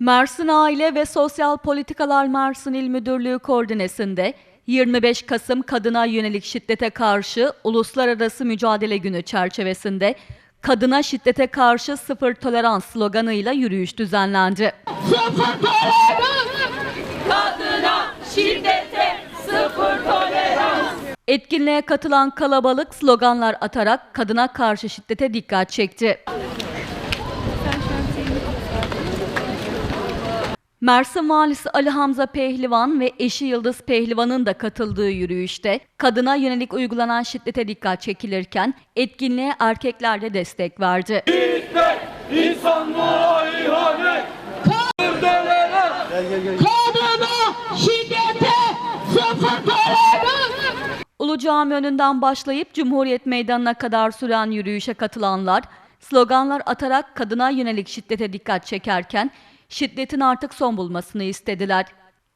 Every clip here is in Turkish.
Mersin Aile ve Sosyal Politikalar Mersin İl Müdürlüğü koordinesinde 25 Kasım Kadına Yönelik Şiddete Karşı Uluslararası Mücadele Günü çerçevesinde Kadına Şiddete Karşı Sıfır Tolerans sloganıyla yürüyüş düzenlendi. Kadına şiddete sıfır tolerans. Etkinliğe katılan kalabalık sloganlar atarak kadına karşı şiddete dikkat çekti. Mersin Valisi Ali Hamza Pehlivan ve eşi Yıldız Pehlivan'ın da katıldığı yürüyüşte kadına yönelik uygulanan şiddete dikkat çekilirken etkinliğe erkekler de destek verdi. İnsanlığa ihanet. Kadına şiddete sıfır tolerans. Ulu Cami önünden başlayıp Cumhuriyet Meydanı'na kadar süren yürüyüşe katılanlar sloganlar atarak kadına yönelik şiddete dikkat çekerken şiddetin artık son bulmasını istediler.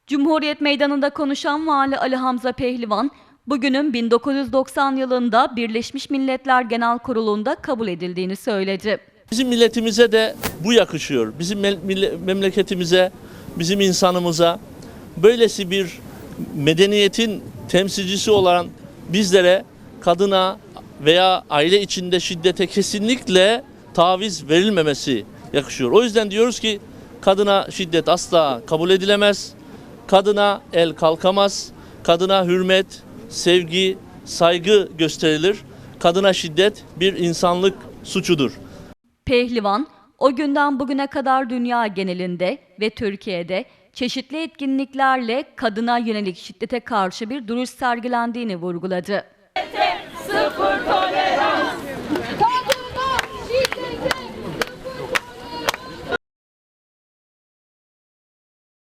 Cumhuriyet Meydanı'nda konuşan Vali Ali Hamza Pehlivan, bugünün 1990 yılında Birleşmiş Milletler Genel Kurulu'nda kabul edildiğini söyledi. Bizim milletimize de bu yakışıyor. Bizim memleketimize, bizim insanımıza böylesi bir medeniyetin temsilcisi olan bizlere kadına veya aile içinde şiddete kesinlikle taviz verilmemesi yakışıyor. O yüzden diyoruz ki kadına şiddet asla kabul edilemez. Kadına el kalkamaz. Kadına hürmet, sevgi, saygı gösterilir. Kadına şiddet bir insanlık suçudur. Pehlivan, o günden bugüne kadar dünya genelinde ve Türkiye'de çeşitli etkinliklerle kadına yönelik şiddete karşı bir duruş sergilendiğini vurguladı. Sıfır tolerans.